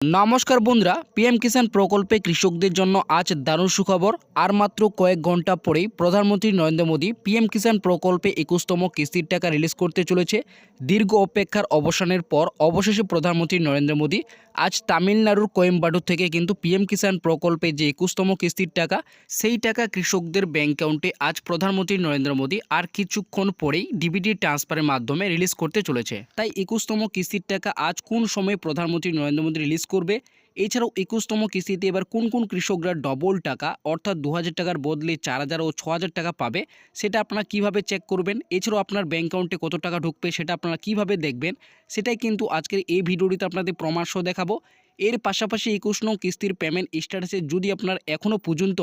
নমস্কার বন্ধুরা পিএম কিষাণ প্রকল্পে কৃষকদের জন্য আজ দারুণ সুখবর। আর মাত্র কয়েক ঘণ্টা পরেই প্রধানমন্ত্রী নরেন্দ্র মোদী পিএম কিষাণ প্রকল্পে একুশতম কিস্তির টাকা রিলিজ করতে চলেছে। দীর্ঘ অপেক্ষার অবসানের পর অবশেষে প্রধানমন্ত্রী নরেন্দ্র মোদী আজ তামিলনাড়ুর কোয়েম্বাটুর থেকে কিন্তু পিএম কিষাণ প্রকল্পে যে একুশতম কিস্তির টাকা, সেই টাকা কৃষকদের ব্যাংক অ্যাকাউন্টে আজ প্রধানমন্ত্রী নরেন্দ্র মোদী আর কিছুক্ষণ পরেই ডিবিটি ট্রান্সফারের মাধ্যমে রিলিজ করতে চলেছে। তাই একুশতম কিস্তির টাকা আজ কোন সময়ে প্রধানমন্ত্রী নরেন্দ্র মোদী রিলিজ করবে। এছাড়াও একুশতম কিস্তিতে এবার কোন কোন কৃষকরা ডবল টাকা, অর্থাৎ দু হাজার টাকার বদলে চার হাজার ও ছ টাকা পাবে, সেটা আপনারা কীভাবে চেক করবেন? এছাড়াও আপনার ব্যাঙ্ক অ্যাকাউন্টে কত টাকা ঢুকবে, সেটা আপনারা কীভাবে দেখবেন? সেটাই কিন্তু আজকের এই ভিডিওটিতে আপনাদের প্রমাণ সহ দেখাবো। এর পাশাপাশি একুশ নং কিস্তির পেমেন্ট স্ট্যাটাসে যদি আপনার এখনও পর্যন্ত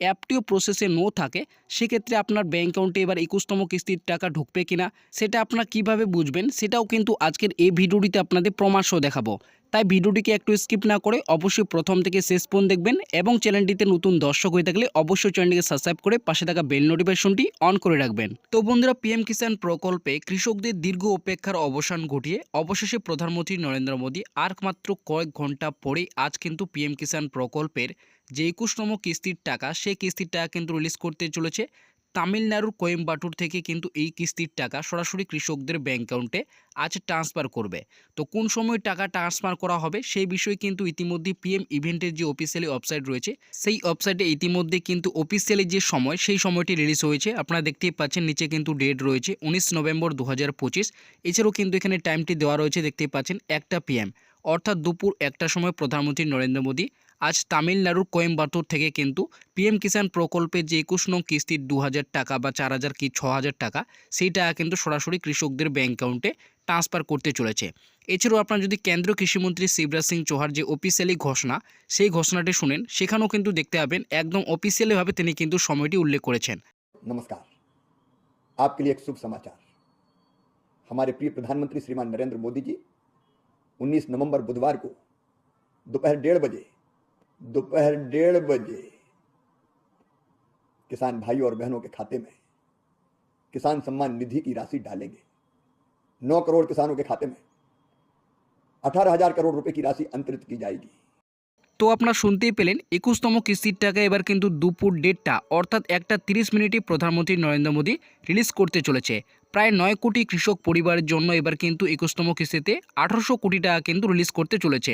অ্যাপটিও প্রসেসে নো থাকে, সেক্ষেত্রে আপনার ব্যাঙ্ক অ্যাকাউন্টে এবার একুশতম কিস্তির টাকা ঢুকবে কিনা, সেটা আপনারা কীভাবে বুঝবেন, সেটাও কিন্তু আজকের এই ভিডিওটিতে আপনাদের প্রমাণ সহ দেখাবো। তাই ভিডিওটিকে একটু স্কিপ না করে অবশ্যই প্রথম থেকে শেষ পর্যন্ত দেখবেন এবং চ্যানেলটিতে নতুন দর্শক হয়ে থাকলে অবশ্যই চ্যানেলটিকে সাবস্ক্রাইব করে পাশে থাকা বেল নোটিফিকেশনটি অন করে রাখবেন। তো বন্ধুরা, পিএম কিষাণ প্রকল্পে কৃষকদের দীর্ঘ অপেক্ষার অবসান ঘটিয়ে অবশেষে প্রধানমন্ত্রী নরেন্দ্র মোদী আর মাত্র কয়েক ঘণ্টা পরেই আজ কিন্তু পিএম কিষাণ প্রকল্পের যে একুশতম কিস্তির টাকা, সেই কিস্তির টাকা কিন্তু রিলিজ করতে চলেছে। তামিলনাড়ুর কোয়েম্বাটুর থেকে কিন্তু এই কিস্তির টাকা সরাসরি কৃষকদের ব্যাঙ্ক অ্যাকাউন্টে আজ ট্রান্সফার করবে। তো কোন সময় টাকা ট্রান্সফার করা হবে সেই বিষয়ে কিন্তু ইতিমধ্যে পিএম ইভেন্টের যে অফিসিয়ালি ওয়েবসাইট রয়েছে, সেই ওয়েবসাইটে ইতিমধ্যে কিন্তু অফিসিয়ালি যে সময়, সেই সময়টি রিলিজ হয়েছে। আপনারা দেখতেই পাচ্ছেন নিচে কিন্তু ডেট রয়েছে উনিশ নভেম্বর দু হাজার পঁচিশ। এছাড়াও কিন্তু এখানে টাইমটি দেওয়া রয়েছে, দেখতেই পাচ্ছেন, একটা পিএম অর্থাৎ দুপুর একটার সময় প্রধানমন্ত্রী নরেন্দ্র মোদী আজ তামিলনাড়ুর কোয়েম্বাটুর থেকে কিন্তু পিএম কিষাণ প্রকল্পে যে একুশ নং কিস্তির দু হাজার টাকা বা চার হাজার কি ছ হাজার টাকা সেই টাকা কিন্তু সরাসরি কৃষকদের ব্যাঙ্ক অ্যাকাউন্টে ট্রান্সফার করতে চলেছে এছাড়াও আপনার যদি কেন্দ্রীয় কৃষিমন্ত্রী শিবরাজ সিং চৌহার যে অফিসিয়ালি ঘোষণা সেই ঘোষণাটি শুনেন সেখানেও কিন্তু দেখতে পাবেন একদম অফিসিয়ালিভাবে তিনি কিন্তু সময়টি উল্লেখ করেছেন नमस्कार आपके लिए एक शुभ समाचार हमारे प्रिय प्रधानमंत्री श्रीमान नरेंद्र मोदी जी 19 नवंबर बुधवार को दोपहर डेढ़ बजे दोपहर डेढ़ बजे किसान भाई और बहनों के खाते में किसान सम्मान निधि की राशि डालेंगे नौ करोड़ किसानों के खाते में अठारह हजार करोड़ रुपए की राशि अंतरित की जाएगी তো আপনারা শুনতেই পেলেন একুশতম কিস্তির টাকা এবার কিন্তু দুপুর ডেটটা অর্থাৎ একটা তিরিশ মিনিটে প্রধানমন্ত্রী নরেন্দ্র মোদী রিলিজ করতে চলেছে প্রায় নয় কোটি কৃষক পরিবারের জন্য এবার কিন্তু একুশতম কিস্তিতে আঠারোশো কোটি টাকা কিন্তু রিলিজ করতে চলেছে।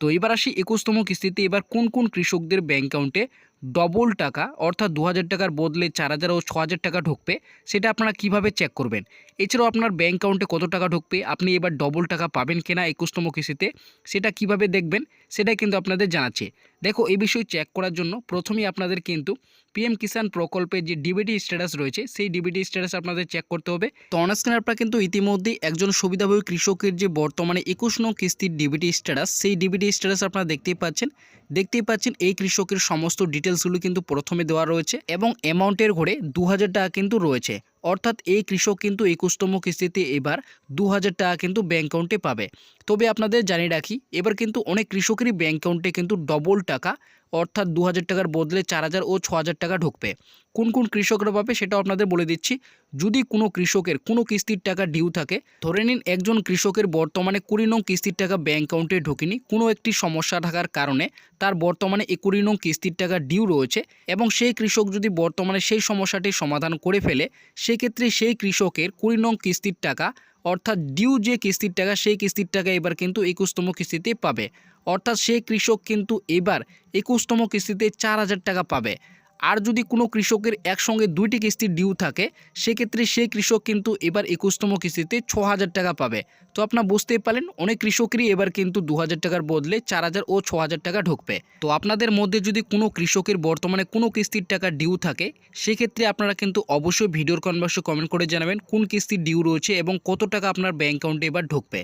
তো এবার আসি একুশতম কিস্তিতে এবার কোন কোন কৃষকদের ব্যাঙ্ক অ্যাকাউন্টে ডবল টাকা অর্থাৎ দু হাজার টাকার বদলে চার হাজার ও ছ হাজার টাকা ঢুকবে, সেটা আপনারা কীভাবে চেক করবেন? এছাড়াও আপনার ব্যাঙ্ক অ্যাকাউন্টে কত টাকা ঢুকবে, আপনি এবার ডবল টাকা পাবেন কিনা একুশতম কিস্তিতে, সেটা কীভাবে দেখবেন, সেটাই কিন্তু আপনাদের জানাচ্ছে। দেখো, এই বিষয় চেক করার জন্য প্রথমেই আপনাদের কিন্তু পিএম কিষাণ প্রকল্পের যে ডিবিটি স্ট্যাটাস রয়েছে, সেই ডিবিটি স্ট্যাটাস আপনাদের চেক করতে হবে। তো অনস্ক্রিন আপনারা কিন্তু ইতিমধ্যে একজন সুবিধাভোগী কৃষকের যে বর্তমানে একুশ নং কিস্তির ডিবিটি স্ট্যাটাস সেই ডিবিটি স্ট্যাটাস আপনারা দেখতেই পাচ্ছেন। দেখতেই পাচ্ছেন এই কৃষকের সমস্ত ডিটেলসগুলো কিন্তু প্রথমে দেওয়া রয়েছে এবং অ্যামাউন্টের ঘরে দু হাজার টাকা কিন্তু রয়েছে। অর্থাৎ এই কৃষক কিন্তু একুশতম কিস্তিতে এবার দু হাজার টাকা কিন্তু ব্যাঙ্ক অ্যাকাউন্টে পাবে। তবে আপনাদের জানিয়ে রাখি, এবার কিন্তু অনেক কৃষকেরই ব্যাঙ্ক অ্যাকাউন্টে কিন্তু ডবল টাকা অর্থাৎ দু হাজার টাকার বদলে চার হাজার ও ছ হাজার টাকা ঢুকবে। কোন কোন কৃষকরা পাবে সেটাও আপনাদের বলে দিচ্ছি। যদি কোনো কৃষকের কোনো কিস্তির টাকা ডিউ থাকে, ধরে নিন একজন কৃষকের বর্তমানে কুড়ি নং কিস্তির টাকা ব্যাঙ্ক অ্যাকাউন্টে ঢোকেনি, কোনো একটি সমস্যা থাকার কারণে তার বর্তমানে একুড়ি নং কিস্তির টাকা ডিউ রয়েছে এবং সেই কৃষক যদি বর্তমানে সেই সমস্যাটি সমাধান করে ফেলে, সেক্ষেত্রে সেই কৃষকের কুড়ি নং কিস্তির টাকা অর্থাৎ ডিউ যে কিস্তির টাকা, সেই কিস্তির টাকা এবার কিন্তু একুশতম কিস্তিতে পাবে। অর্থাৎ সেই কৃষক কিন্তু এবার একুশতম কিস্তিতে চার হাজার টাকা পাবে। আর যদি কোনো কৃষকের একসঙ্গে দুইটি কিস্তির ডিউ থাকে, সেক্ষেত্রে সেই কৃষক কিন্তু এবার একুশতম কিস্তিতে ছ হাজার টাকা পাবে। তো আপনারা বুঝতেই পারলেন, অনেক কৃষকেরই এবার কিন্তু দু হাজার টাকার বদলে চার হাজার ও ছ হাজার টাকা ঢুকবে। তো আপনাদের মধ্যে যদি কোনো কৃষকের বর্তমানে কোনো কিস্তির টাকা ডিউ থাকে, সেক্ষেত্রে আপনারা কিন্তু অবশ্যই ভিডিওর কনভার্সে কমেন্ট করে জানাবেন, কোন কিস্তির ডিউ রয়েছে এবং কত টাকা আপনার ব্যাঙ্ক অ্যাকাউন্টে এবার ঢুকবে।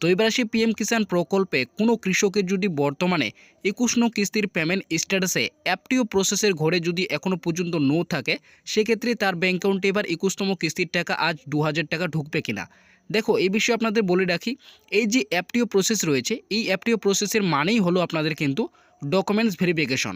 আসি পিএম কিষাণ প্রকল্পে কোনো কৃষকের যদি বর্তমানে একুশ নং কিস্তির পেমেন্ট স্ট্যাটাসে অ্যাপটিও প্রসেসের ঘরে যদি এখনও পর্যন্ত নো থাকে, সেক্ষেত্রে তার ব্যাঙ্ক অ্যাকাউন্টে এবার একুশতম কিস্তির টাকা আজ দু হাজার টাকা ঢুকবে কিনা? দেখো, এই বিষয়ে আপনাদের বলে রাখি, এই যে অ্যাপটিও প্রসেস রয়েছে, এই অ্যাপটিও প্রসেসের মানেই হলো আপনাদের কিন্তু ডকুমেন্টস ভেরিফিকেশন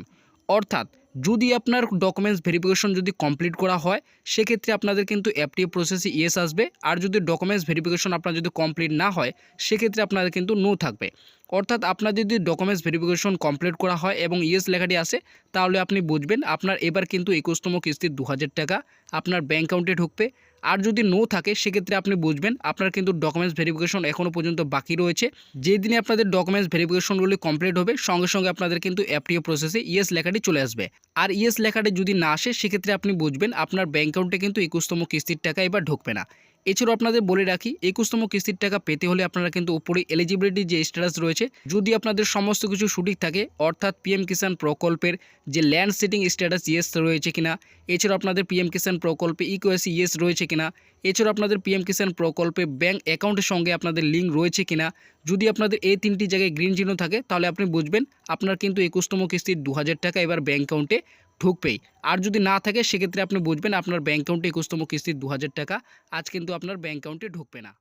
অর্থাৎ যদি আপনার ডকুমেন্টস ভেরিফিকেশন যদি কমপ্লিট করা হয়, সেক্ষেত্রে আপনাদের কিন্তু অ্যাপটি প্রসেসে ইয়েস আসবে। আর যদি ডকুমেন্টস ভেরিফিকেশন আপনার যদি কমপ্লিট না হয়, সেক্ষেত্রে আপনাদের কিন্তু নো থাকবে। অর্থাৎ আপনার যদি ডকুমেন্টস ভেরিফিকেশন কমপ্লিট করা হয় এবং ইয়েস লেখাটি আসে তাহলে আপনি বুঝবেন আপনার এবার কিন্তু একুশতম কিস্তির দু হাজার টাকা, আপনার ব্যাঙ্ক অ্যাকাউন্টে ঢুকবে। আর যদি নো থাকে, সেক্ষেত্রে আপনি বুঝবেন আপনার কিন্তু ডকুমেন্টস ভেরিফিকেশন এখনও পর্যন্ত বাকি রয়েছে। যেই দিনে আপনাদের ডকুমেন্টস ভেরিফিকেশনগুলি কমপ্লিট হবে, সঙ্গে সঙ্গে আপনাদের কিন্তু অ্যাপটিও প্রসেসে ইয়েস লেখাটি চলে আসবে। আর ইয়েস লেখাটি যদি না আসে, সেক্ষেত্রে আপনি বুঝবেন আপনার ব্যাঙ্ক অ্যাকাউন্টে কিন্তু একুশতম কিস্তির টাকা এবার ঢুকবে না। এছাড়াও আপনাদের বলে রাখি, একুশতম কিস্তির টাকা পেতে হলে আপনারা কিন্তু উপরে এলিজিবিলিটি যে স্ট্যাটাস রয়েছে, যদি আপনাদের সমস্ত কিছু সঠিক থাকে, অর্থাৎ পিএম কিষাণ প্রকল্পের যে ল্যান্ড সেটিং স্ট্যাটাস ইয়েস রয়েছে কিনা, এছাড়াও আপনাদের পিএম কিষাণ প্রকল্পে ইকোএসি ইয়েস রয়েছে কিনা, এছাড়াও আপনাদের পিএম কিষাণ প্রকল্পে ব্যাঙ্ক অ্যাকাউন্টের সঙ্গে আপনাদের লিঙ্ক রয়েছে কিনা, যদি আপনাদের এই তিনটি জায়গায় গ্রিন চিহ্ন থাকে, তাহলে আপনি বুঝবেন আপনার কিন্তু একুশতম কিস্তির দু হাজার টাকা এবার ব্যাঙ্ক অ্যাকাউন্টে ঢুকবেই। আর যদি না থাকে, সেক্ষেত্রে আপনি বুঝবেন আপনার ব্যাঙ্ক অ্যাকাউন্টে একুশতম কিস্তির দু হাজার টাকা। আজ কিন্তু আপনার ব্যাঙ্ক অ্যাকাউন্টে ঢুকবে না।